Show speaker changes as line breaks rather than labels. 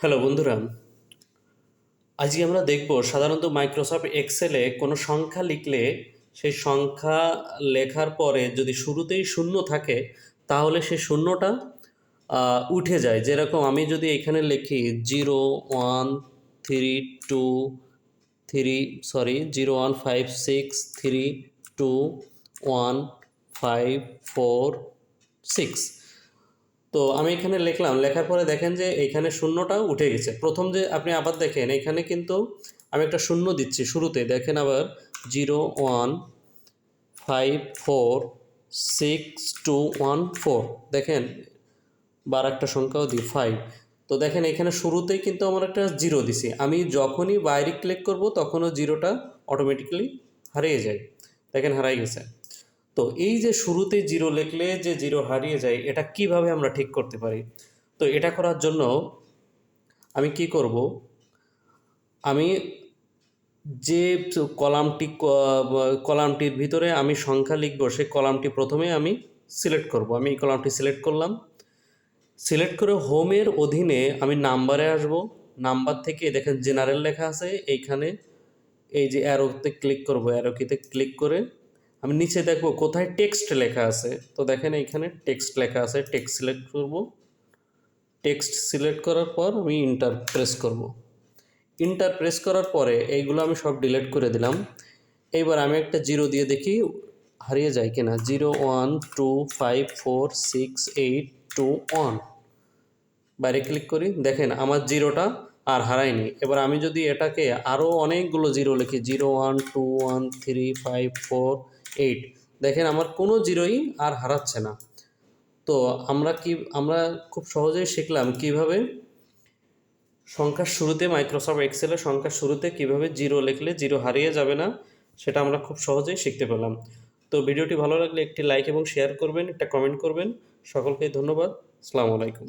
Hello বন্ধুরা, আজকে আমরা দেখব সাধারণত মাইক্রোসফট এক্সেলে কোনো সংখ্যা লিখলে সেই সংখ্যা লেখার পরে যদি শুরুতেই শূন্য থাকে, তাহলে সেই শূন্যটা উঠে যায়। যেরকম আমি যদি এখানে লিখি zero, one, three, two, three, sorry, zero, one, five, six, three, two, one, five, four, six. তো আমি এখানে লিখলাম, লেখার পরে দেখেন যে এইখানে শূন্যটা উঠে গেছে। প্রথম যে আপনি আবার দেখেন, এখানে কিন্তু আমি একটা শূন্য দিচ্ছি শুরুতে। দেখেন আবার, zero, one, five, four, six, two, one, four. দেখেন, বার একটা সংখ্যাও দিই, ফাইভ। তো দেখেন, এখানে শুরুতেই কিন্তু আমার একটা জিরো দিছি। আমি যখনই বাইরে ক্লিক করব, তখনও জিরোটা অটোমেটিক্যালি হারিয়ে যায়। দেখেন, হারাই গেছে। তো এই যে শুরুতে জিরো লিখলে যে জিরো হারিয়ে যায়, এটা কীভাবে আমরা ঠিক করতে পারি? তো এটা করার জন্য আমি কি করব? আমি যে কলামটি, কলামটির ভিতরে আমি সংখ্যা লিখব, সেই কলামটি প্রথমে আমি সিলেক্ট করব। আমি এই কলামটি সিলেক্ট করলাম। সিলেক্ট করে হোমের অধীনে আমি নাম্বারে আসব। নাম্বার থেকে দেখেন জেনারেল লেখা আছে, এইখানে এই যে অ্যারোতে ক্লিক করব অ্যারোকিতে ক্লিক করে আমি নিচে দেখব কোথায় টেক্সট লেখা আছে। তো দেখেন এইখানে টেক্সট লেখা আছে টেক্সট সিলেক্ট করব। টেক্সট সিলেক্ট করার পর আমি ইন্টার প্রেস করব। ইন্টার প্রেস করার পরে এইগুলো আমি সব ডিলিট করে দিলাম। এইবার আমি একটা জিরো দিয়ে দেখি হারিয়ে যায় কিনা। Zero one two five four six eight two one বাইরে ক্লিক করি, দেখেন আমার জিরোটা আর হারায়নি। এবার আমি যদি এটাকে আরও অনেকগুলো জিরো লিখি zero one two one three five four eight দেখেন আমার কোনো জিরোই আর হারাচ্ছে না। তো আমরা কি, আমরা খুব সহজেই শিখলাম কীভাবে সংখ্যার শুরুতে মাইক্রোসফট এক্সেলের সংখ্যার শুরুতে কীভাবে জিরো লিখলে জিরো হারিয়ে যাবে না, সেটা আমরা খুব সহজেই শিখতে পেলাম। তো ভিডিওটি ভালো লাগলে একটি লাইক এবং শেয়ার করবেন, একটা কমেন্ট করবেন। সকলকে ধন্যবাদ। আসসালামু আলাইকুম।